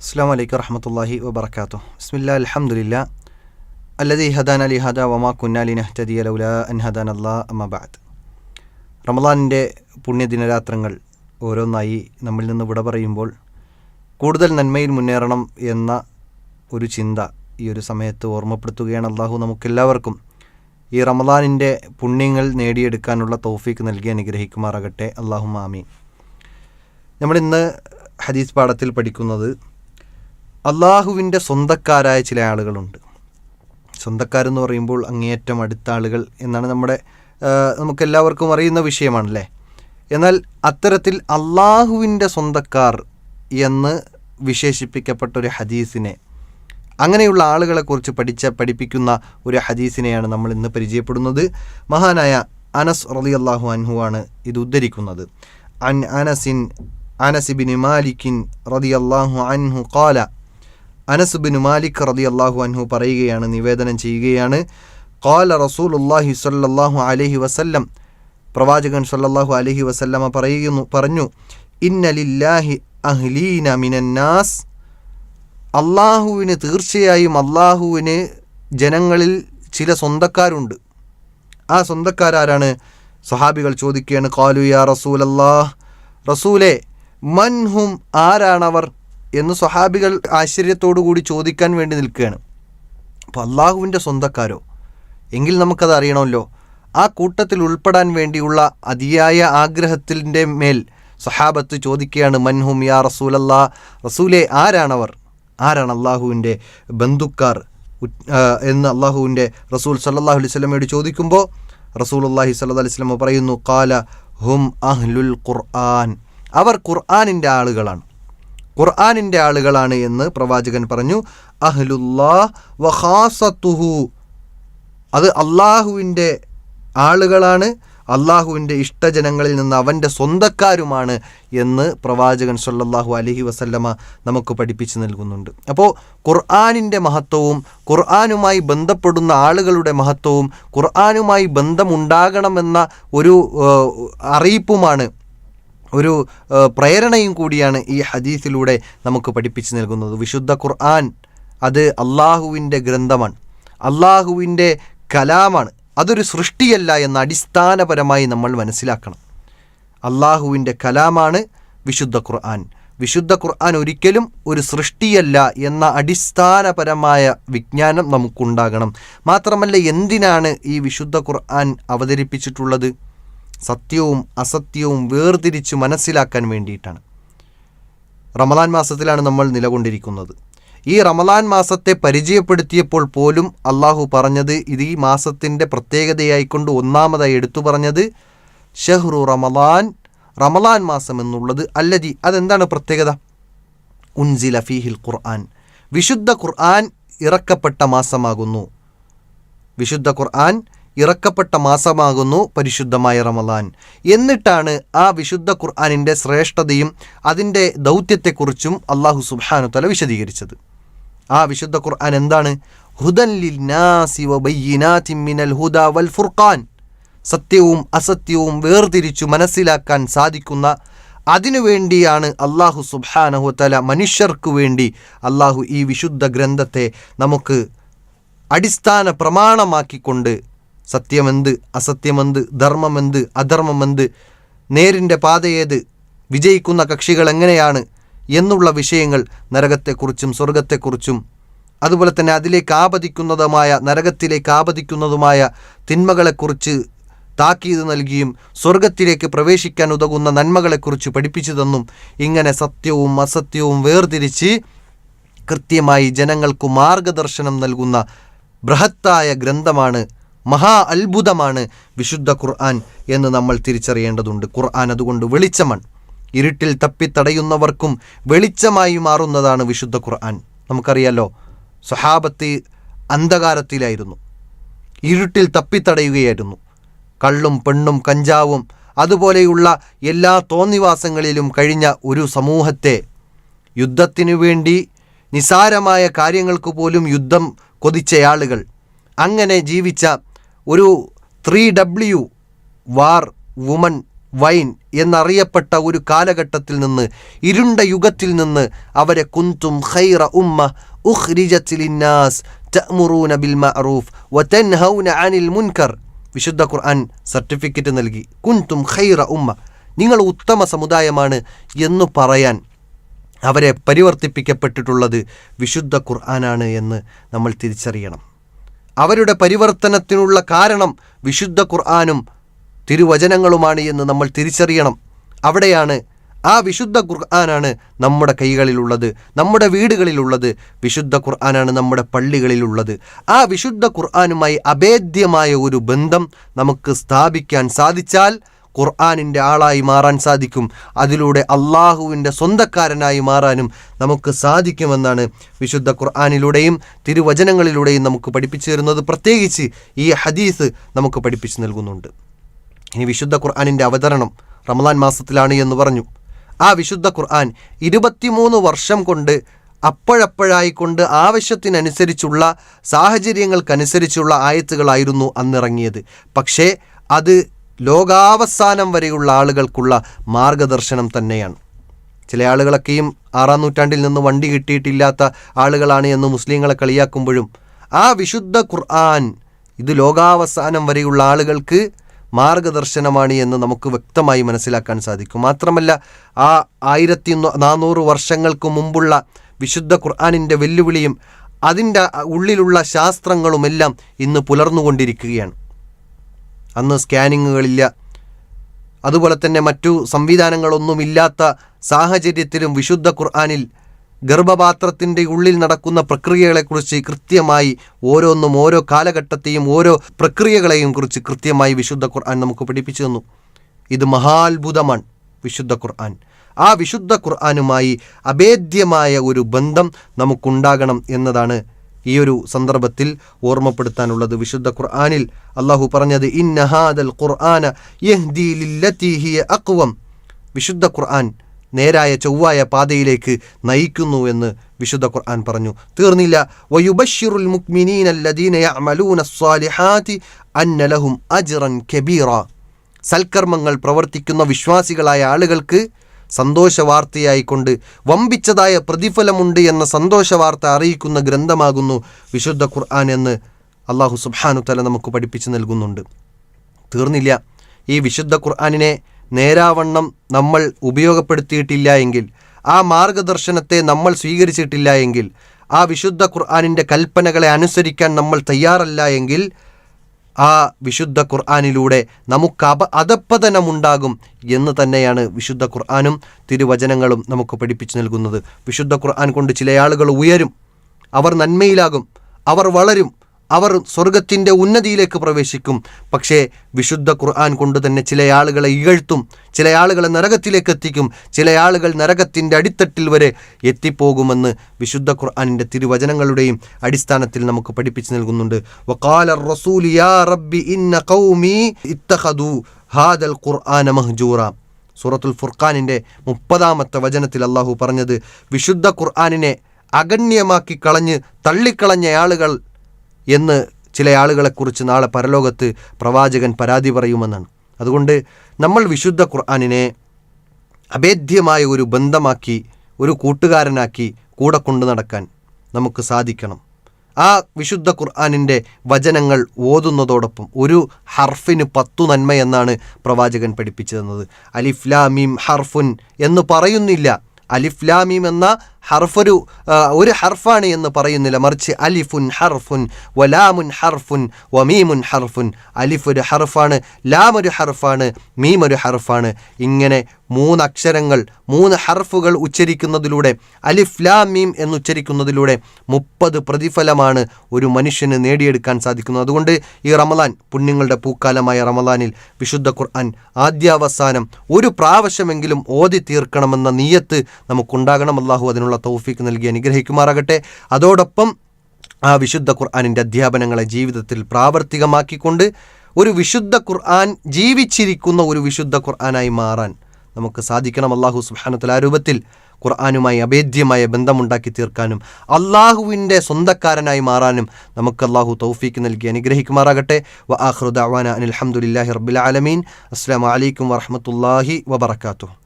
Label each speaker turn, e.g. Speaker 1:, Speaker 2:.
Speaker 1: അസ്സാം വലൈക്കും വറഹമത്തല്ലാഹി വബർക്കാത്തു ബിസ്മില്ലാ അലഹമുല്ല അല്ലദി ഹദാൻ അലി ഹദ വമാ കുന്നാലി നഹ്തദി അലൗല അൻ ഹദാൻ അല്ലാ അമ്മബാദ് റമദാനിന്റെ പുണ്യദിനരാത്രങ്ങൾ ഓരോന്നായി നമ്മിൽ നിന്ന് വിട പറയുമ്പോൾ കൂടുതൽ നന്മയിൽ മുന്നേറണം എന്ന ഒരു ചിന്ത ഈ ഒരു സമയത്ത് ഓർമ്മപ്പെടുത്തുകയാണ് അള്ളാഹു നമുക്കെല്ലാവർക്കും. ഈ റമദാനിന്റെ പുണ്യങ്ങൾ നേടിയെടുക്കാനുള്ള തൗഫീക്ക് നൽകി അനുഗ്രഹിക്കുമാറാകട്ടെ. അള്ളാഹു ആമീൻ. നമ്മളിന്ന് ഹദീസ് പാഠത്തിൽ പഠിക്കുന്നത് അള്ളാഹുവിന്റെ സ്വന്തക്കാരായ ചില ആളുകളുണ്ട്. സ്വന്തക്കാരെന്ന് പറയുമ്പോൾ അങ്ങേയറ്റം അടുത്ത ആളുകൾ എന്നാണ് നമ്മുടെ നമുക്കെല്ലാവർക്കും അറിയുന്ന വിഷയമാണല്ലേ? എന്നാൽ അത്തരത്തിൽ അള്ളാഹുവിന്റെ സ്വന്തക്കാർ എന്ന് വിശേഷിപ്പിക്കപ്പെട്ട ഒരു ഹദീസിനെ അങ്ങനെയുള്ള ആളുകളെക്കുറിച്ച് പഠിച്ച പഠിപ്പിക്കുന്ന ഒരു ഹദീസിനെയാണ് നമ്മൾ ഇന്ന് പരിചയപ്പെടുന്നത്. മഹാനായ അനസ് റലി അള്ളാഹു അൻഹു ആണ് ഇത് ഉദ്ധരിക്കുന്നത്. അൻ അനസിൻ അനസിബിൻ മാലിക്കിൻ റതി അള്ളാഹു അൻഹു കാല അനസ് ബിൻ മാലിക് റതി അള്ളാഹു അൻഹു പറയുകയാണ് നിവേദനം ചെയ്യുകയാണ്. കാല അള്ളാഹി സല്ലാഹു അലഹി വസല്ലം. പ്രവാചകൻ സല്ലാഹു അലഹി വസല്ലമ പറയുന്നു പറഞ്ഞു ഇന്നലില്ലാഹി അഹ്ലീന മിനന്നാസ് അള്ളാഹുവിന് തീർച്ചയായും അള്ളാഹുവിന് ജനങ്ങളിൽ ചില സ്വന്തക്കാരുണ്ട്. ആ സ്വന്തക്കാരാരാണ് സ്വഹാബികൾ ചോദിക്കുകയാണ് കാലു യാ റസൂലല്ലാഹ്. റസൂലെ മൻഹും ആരാണവർ? എന്ന് സ്വഹാബികൾ ആശ്ചര്യത്തോടു കൂടി ചോദിക്കാൻ വേണ്ടി നിൽക്കുകയാണ്. അപ്പോൾ അള്ളാഹുവിന്റെ സ്വന്തക്കാരോ? എങ്കിൽ നമുക്കത് അറിയണമല്ലോ. ആ കൂട്ടത്തിൽ ഉൾപ്പെടാൻ വേണ്ടിയുള്ള അതിയായ ആഗ്രഹത്തിന്റെ മേൽ സഹാബത്ത് ചോദിക്കുകയാണ് മൻഹും യാ റസൂലല്ലാ? റസൂലെ ആരാണവർ? ആരാണ് അള്ളാഹുവിന്റെ ബന്ധുക്കാർ? എന്ന് അള്ളാഹുവിന്റെ റസൂൽ സല്ലാഹു അലൈഹി സ്വലമയോട് ചോദിക്കുമ്പോൾ റസൂൽ അള്ളാഹി സല്ലാ അലൈഹി സ്വലമ പറയുന്നു കാല ഹും അഹ്ലുൽ ഖുർആൻ. അവർ ഖുർആാനിന്റെ ആളുകളാണ്. ഖുർആാനിന്റെ ആളുകളാണ് എന്ന് പ്രവാചകൻ പറഞ്ഞു അഹ്ലുല്ലാ വഹാസത്തുഹു അത് അള്ളാഹുവിന്റെ ആളുകളാണ് അള്ളാഹുവിന്റെ ഇഷ്ടജനങ്ങളിൽ നിന്ന് അവന്റെ സ്വന്തക്കാരുമാണ് എന്ന് പ്രവാചകൻ സല്ലാഹു അലഹി വസല്ലമ നമുക്ക് പഠിപ്പിച്ചു നൽകുന്നുണ്ട്. അപ്പോൾ ഖുർആാനിന്റെ മഹത്വവും ഖുർആാനുമായി ബന്ധപ്പെടുന്ന ആളുകളുടെ മഹത്വവും ഖുർആാനുമായി ബന്ധമുണ്ടാകണമെന്ന ഒരു അറിയിപ്പുമാണ് ഒരു പ്രേരണയും കൂടിയാണ് ഈ ഹദീസിലൂടെ നമുക്ക് പഠിപ്പിച്ചു നൽകുന്നത്. വിശുദ്ധ ഖുർആൻ അത് അള്ളാഹുവിന്റെ ഗ്രന്ഥമാണ്. അള്ളാഹുവിന്റെ കലാമാണ്. അതൊരു സൃഷ്ടിയല്ല എന്ന് അടിസ്ഥാനപരമായി നമ്മൾ മനസ്സിലാക്കണം. അള്ളാഹുവിന്റെ കലാമാണ് വിശുദ്ധ ഖുർആൻ. വിശുദ്ധ ഖുർആൻ ഒരിക്കലും ഒരു സൃഷ്ടിയല്ല എന്ന അടിസ്ഥാനപരമായ വിജ്ഞാനം നമുക്കുണ്ടാകണം. മാത്രമല്ല എന്തിനാണ് ഈ വിശുദ്ധ ഖുർആൻ അവതരിപ്പിച്ചിട്ടുള്ളത്? സത്യവും അസത്യവും വേർതിരിച്ച് മനസ്സിലാക്കാൻ വേണ്ടിയിട്ടാണ്. റമദാൻ മാസത്തിലാണ് നമ്മൾ നിലകൊണ്ടിരിക്കുന്നത്. ഈ റമദാൻ മാസത്തെ പരിചയപ്പെടുത്തിയപ്പോൾ പോലും അള്ളാഹു പറഞ്ഞത് ഇത് ഈ മാസത്തിന്റെ പ്രത്യേകതയായിക്കൊണ്ട് ഒന്നാമതായി എടുത്തു പറഞ്ഞത് ഷെഹ്റു റമദാൻ റമദാൻ മാസം എന്നുള്ളത് അല്ലതി അതെന്താണ് പ്രത്യേകത? ഉൻസില ഫീഹിൽ ഖുർആൻ. വിശുദ്ധ ഖുർആൻ ഇറക്കപ്പെട്ട മാസമാകുന്നു. വിശുദ്ധ ഖുർആൻ ഇറക്കപ്പെട്ട മാസമാകുന്നു പരിശുദ്ധമായ റമദാൻ. എന്നിട്ടാണ് ആ വിശുദ്ധ ഖുർആാനിന്റെ ശ്രേഷ്ഠതയും അതിന്റെ ദൗത്യത്തെക്കുറിച്ചും അള്ളാഹു സുബാനു തല വിശദീകരിച്ചത്. ആ വിശുദ്ധ ഖുർആൻ എന്താണ്? ഹുദൻ മിനൽ ഹുദ വൽ ഫുർഖാൻ. സത്യവും അസത്യവും വേർതിരിച്ചു മനസ്സിലാക്കാൻ സാധിക്കുന്ന അതിനുവേണ്ടിയാണ് അള്ളാഹു സുബ്ഹാനഹു തല മനുഷ്യർക്കു വേണ്ടി അള്ളാഹു ഈ വിശുദ്ധ ഗ്രന്ഥത്തെ നമുക്ക് അടിസ്ഥാന പ്രമാണമാക്കിക്കൊണ്ട് സത്യമെന്ത് അസത്യമെന്ത് ധർമ്മമെന്ത് അധർമ്മമെന്ത് നേരിന്റെ പാതയേത് വിജയിക്കുന്ന കക്ഷികൾ എങ്ങനെയാണ് എന്നുള്ള വിഷയങ്ങൾ നരകത്തെക്കുറിച്ചും സ്വർഗത്തെക്കുറിച്ചും അതുപോലെ തന്നെ അതിലേക്ക് ആപതിക്കുന്നതുമായ നരകത്തിലേക്ക് ആപതിക്കുന്നതുമായ തിന്മകളെക്കുറിച്ച് താക്കീത് നൽകിയും സ്വർഗത്തിലേക്ക് പ്രവേശിക്കാൻ ഉതകുന്ന നന്മകളെക്കുറിച്ച് പഠിപ്പിച്ചു തന്നും ഇങ്ങനെ സത്യവും അസത്യവും വേർതിരിച്ച് കൃത്യമായി ജനങ്ങൾക്ക് മാർഗദർശനം നൽകുന്ന ബൃഹത്തായ ഗ്രന്ഥമാണ് മഹാ അത്ഭുതമാണ് വിശുദ്ധ ഖുർആൻ എന്ന് നമ്മൾ തിരിച്ചറിയേണ്ടതുണ്ട്. ഖുർആൻ അതുകൊണ്ട് വെളിച്ചമാണ്. ഇരുട്ടിൽ തപ്പിത്തടയുന്നവർക്കും വെളിച്ചമായി മാറുന്നതാണ് വിശുദ്ധ ഖുർആൻ. നമുക്കറിയാലോ സ്വഹാബത്ത് അന്ധകാരത്തിലായിരുന്നു. ഇരുട്ടിൽ തപ്പിത്തടയുകയായിരുന്നു കള്ളും പെണ്ണും കഞ്ചാവും അതുപോലെയുള്ള എല്ലാ തോന്നിവാസങ്ങളിലും കഴിഞ്ഞ ഒരു സമൂഹത്തെ യുദ്ധത്തിനു വേണ്ടി നിസാരമായ കാര്യങ്ങൾക്ക് പോലും യുദ്ധം കൊതിച്ച ആളുകൾ അങ്ങനെ ജീവിച്ച ഒരു three W war woman wine എന്നറിയപ്പെട്ട ഒരു കാലഘട്ടത്തിൽ നിന്ന് ഇരുണ്ട യുഗത്തിൽ നിന്ന് അവരെ കുന്തും ഖൈറ ഉമ്മ ഉഹ്രിജത്തിലിന്നാസ് തഅ്മുറൂന ബിൽ മഅറൂഫ് വതൻഹൗന അനിൽ മുൻകർ. വിശുദ്ധ ഖുർആൻ സർട്ടിഫിക്കറ്റ് നൽകി. കുന്തും ഖൈറ ഉമ്മ. നിങ്ങൾ ഉത്തമ സമുദായമാണ് എന്നു പറയാൻ അവരെ പരിവർത്തിപ്പിക്കപ്പെട്ടിട്ടുള്ളത് വിശുദ്ധ ഖുർആനാണ് എന്ന് നമ്മൾ തിരിച്ചറിയണം. അവരുടെ പരിവർത്തനത്തിനുള്ള കാരണം വിശുദ്ധ ഖുർആാനും തിരുവചനങ്ങളുമാണ് എന്ന് നമ്മൾ തിരിച്ചറിയണം. അവിടെയാണ് ആ വിശുദ്ധ ഖുർആനാണ് നമ്മുടെ കൈകളിലുള്ളത് നമ്മുടെ വീടുകളിലുള്ളത് വിശുദ്ധ ഖുർആനാണ് നമ്മുടെ പള്ളികളിലുള്ളത്. ആ വിശുദ്ധ ഖുർആനുമായി അഭേദ്യമായ ഒരു ബന്ധം നമുക്ക് സ്ഥാപിക്കാൻ സാധിച്ചാൽ ഖുർആാനിന്റെ ആളായി മാറാൻ സാധിക്കും. അതിലൂടെ അള്ളാഹുവിന്റെ സ്വന്തക്കാരനായി മാറാനും നമുക്ക് സാധിക്കുമെന്നാണ് വിശുദ്ധ ഖുർആാനിലൂടെയും തിരുവചനങ്ങളിലൂടെയും നമുക്ക് പഠിപ്പിച്ചു തരുന്നത്. പ്രത്യേകിച്ച് ഈ ഹദീസ് നമുക്ക് പഠിപ്പിച്ചു നൽകുന്നുണ്ട്. ഇനി വിശുദ്ധ ഖുർആാനിന്റെ അവതരണം റമദാൻ മാസത്തിലാണ് എന്ന് പറഞ്ഞു. ആ വിശുദ്ധ ഖുർആൻ ഇരുപത്തിമൂന്ന് വർഷം കൊണ്ട് അപ്പോഴപ്പോഴായിക്കൊണ്ട് ആവശ്യത്തിനനുസരിച്ചുള്ള സാഹചര്യങ്ങൾക്കനുസരിച്ചുള്ള ആയത്തുകളായിരുന്നു അന്നിറങ്ങിയത്. പക്ഷേ അത് ലോകാവസാനം വരെയുള്ള ആളുകൾക്കുള്ള മാർഗദർശനം തന്നെയാണ്. ചില ആളുകളൊക്കെയും ആറാം നൂറ്റാണ്ടിൽ നിന്ന് വണ്ടി കിട്ടിയിട്ടില്ലാത്ത ആളുകളാണ് എന്ന് മുസ്ലിങ്ങളെ കളിയാക്കുമ്പോഴും ആ വിശുദ്ധ ഖുർആൻ ഇത് ലോകാവസാനം വരെയുള്ള ആളുകൾക്ക് മാർഗദർശനമാണ് എന്ന് നമുക്ക് വ്യക്തമായി മനസ്സിലാക്കാൻ സാധിക്കും. മാത്രമല്ല ആ ആയിരത്തി നാനൂറ് വർഷങ്ങൾക്ക് മുമ്പുള്ള വിശുദ്ധ ഖുർആാനിന്റെ വെല്ലുവിളിയും അതിന്റെ ഉള്ളിലുള്ള ശാസ്ത്രങ്ങളുമെല്ലാം ഇന്ന് പുലർന്നുകൊണ്ടിരിക്കുകയാണ്. അന്ന് സ്കാനിങ്ങുകളില്ല. അതുപോലെ തന്നെ മറ്റു സംവിധാനങ്ങളൊന്നുമില്ലാത്ത സാഹചര്യത്തിലും വിശുദ്ധ ഖുർആാനിൽ ഗർഭപാത്രത്തിന്റെ ഉള്ളിൽ നടക്കുന്ന പ്രക്രിയകളെക്കുറിച്ച് കൃത്യമായി ഓരോന്നും ഓരോ കാലഘട്ടത്തെയും ഓരോ പ്രക്രിയകളെയും കുറിച്ച് കൃത്യമായി വിശുദ്ധ ഖുർആൻ നമുക്ക് പഠിപ്പിച്ചു തന്നു. ഇത് മഹാത്ഭുതമാണ് വിശുദ്ധ ഖുർആൻ. ആ വിശുദ്ധ ഖുർആാനുമായി അഭേദ്യമായ ഒരു ബന്ധം നമുക്കുണ്ടാകണം എന്നതാണ് ഈ ഒരു സന്ദർഭത്തിൽ ഓർമ്മപ്പെടുത്താനുള്ളത് വിശുദ്ധ ഖുർആാനിൽ അള്ളാഹു പറഞ്ഞത് ഇന്നഹാദൽ ഖുർആന അക്വം വിശുദ്ധ ഖുർആൻ നേരായ ചൊവ്വായ പാതയിലേക്ക് നയിക്കുന്നു എന്ന് വിശുദ്ധ ഖുർആൻ പറഞ്ഞു. തീർന്നില്ല വയുബഷിറുൽ മുക്മിനീൻ സ്വാലിഹാതി അജ്റൻ കബീറ. സൽക്കർമ്മങ്ങൾ പ്രവർത്തിക്കുന്ന വിശ്വാസികളായ ആളുകൾക്ക് സന്തോഷ വാർത്തയായിക്കൊണ്ട് വമ്പിച്ചതായ പ്രതിഫലമുണ്ട് എന്ന സന്തോഷവാർത്ത അറിയിക്കുന്ന ഗ്രന്ഥമാകുന്നു വിശുദ്ധ ഖുർആൻ എന്ന് അള്ളാഹു സുബാനുത്തല തല നമുക്ക് പഠിപ്പിച്ചു നൽകുന്നുണ്ട്. തീർന്നില്ല. ഈ വിശുദ്ധ ഖുർആാനിനെ നേരാവണ്ണം നമ്മൾ ഉപയോഗപ്പെടുത്തിയിട്ടില്ല എങ്കിൽ ആ മാർഗദർശനത്തെ നമ്മൾ സ്വീകരിച്ചിട്ടില്ല എങ്കിൽ ആ വിശുദ്ധ ഖുർആാനിന്റെ കൽപ്പനകളെ അനുസരിക്കാൻ നമ്മൾ തയ്യാറല്ല എങ്കിൽ ആ വിശുദ്ധ ഖുർആാനിലൂടെ നമുക്ക് അപ അധപ്പതനമുണ്ടാകും എന്ന് തന്നെയാണ് വിശുദ്ധ ഖുർആാനും തിരുവചനങ്ങളും നമുക്ക് പഠിപ്പിച്ചു നൽകുന്നത്. വിശുദ്ധ ഖുർആൻ കൊണ്ട് ചില ആളുകൾ ഉയരും. അവർ നന്മയിലാകും. അവർ വളരും. അവർ സ്വർഗത്തിന്റെ ഉന്നതിയിലേക്ക് പ്രവേശിക്കും. പക്ഷേ വിശുദ്ധ ഖുർആൻ കൊണ്ട് തന്നെ ചില ആളുകളെ ഇകഴ്ത്തും. ചില ആളുകളെ നരകത്തിലേക്ക് എത്തിക്കും. ചില ആളുകൾ നരകത്തിന്റെ അടിത്തട്ടിൽ വരെ എത്തിപ്പോകുമെന്ന് വിശുദ്ധ ഖുർആാനിന്റെ തിരുവചനങ്ങളുടെയും അടിസ്ഥാനത്തിൽ നമുക്ക് പഠിപ്പിച്ചു നൽകുന്നുണ്ട്. വക്കാല റസൂൽ യാ റബ്ബി ഇന്ന ഹാദൽ ഖുർആന മഹ്ജൂറ. സൂറത്തുൽ ഫുർഖാനിന്റെ മുപ്പതാമത്തെ വചനത്തിൽ അള്ളാഹു പറഞ്ഞത് വിശുദ്ധ ഖുർആാനിനെ അഗണ്യമാക്കി കളഞ്ഞ് തള്ളിക്കളഞ്ഞ ആളുകൾ എന്ന് ചില ആളുകളെക്കുറിച്ച് നാളെ പരലോകത്ത് പ്രവാചകൻ പരാതി പറയുമെന്നാണ്. അതുകൊണ്ട് നമ്മൾ വിശുദ്ധ ഖുർആാനിനെ അഭേദ്യമായ ഒരു ബന്ധമാക്കി ഒരു കൂട്ടുകാരനാക്കി കൂടെ കൊണ്ടു നടക്കാൻ നമുക്ക് സാധിക്കണം. ആ വിശുദ്ധ ഖുർആാനിന്റെ വചനങ്ങൾ ഓതുന്നതോടൊപ്പം ഒരു ഹർഫിന് പത്തു നന്മ എന്നാണ് പ്രവാചകൻ പഠിപ്പിച്ചു തന്നത് അലിഫ്ലാമീം ഹർഫുൻ എന്ന് പറയുന്നില്ല. അലിഫ്ലാമീം എന്ന ഹർഫൊരു ഒരു ഹർഫാണ് എന്ന് പറയുന്നില്ല. മറിച്ച് അലിഫുൻ ഹർഫുൻ വലാമുൻ ഹർഫുൻ വമീമുൻ ഹർഫുൻ. അലിഫ് ഒരു ഹർഫാണ് ലാം ഒരു ഹർഫാണ് മീം ഒരു ഹർഫാണ്. ഇങ്ങനെ മൂന്ന് അക്ഷരങ്ങൾ മൂന്ന് ഹർഫുകൾ ഉച്ചരിക്കുന്നതിലൂടെ അലിഫ് ലാം മീം എന്ന് ഉച്ചരിക്കുന്നതിലൂടെ മുപ്പത് പ്രതിഫലമാണ് ഒരു മനുഷ്യന് നേടിയെടുക്കാൻ സാധിക്കുന്നത്. അതുകൊണ്ട് ഈ റമലാൻ പുണ്യങ്ങളുടെ പൂക്കാലമായ റമലാനിൽ വിശുദ്ധ ഖുർആൻ ആദ്യാവസാനം ഒരു പ്രാവശ്യമെങ്കിലും ഓതി തീർക്കണമെന്ന നീയത്ത് നമുക്കുണ്ടാകണം. അള്ളാഹു അതിനുള്ള തൗഫീക്ക് നൽകി അനുഗ്രഹിക്കുമാറാകട്ടെ. അതോടൊപ്പം ആ വിശുദ്ധ ഖുർആാനിന്റെ അധ്യാപനങ്ങളെ ജീവിതത്തിൽ പ്രാവർത്തികമാക്കിക്കൊണ്ട് ഒരു വിശുദ്ധ ഖുർആൻ ജീവിച്ചിരിക്കുന്ന ഒരു വിശുദ്ധ ഖുർആനായി മാറാൻ നമുക്ക് സാധിക്കണം. അള്ളാഹു സുഹാനത്തിൽ ആ രൂപത്തിൽ ഖുർആാനുമായി അഭേദ്യമായ ബന്ധമുണ്ടാക്കി തീർക്കാനും അള്ളാഹുവിന്റെ സ്വന്തക്കാരനായി മാറാനും നമുക്ക് അള്ളാഹു തൗഫീക്ക് നൽകി അനുഗ്രഹിക്കുമാറാകട്ടെ. വ ആഹ്റുദാന അനിൽഹമുല്ലാഹി റബ്ബിൽ ആലമീൻ. അസ്സാം വലൈക്കും വറഹമത്തല്ലാഹി വബർക്കാത്തു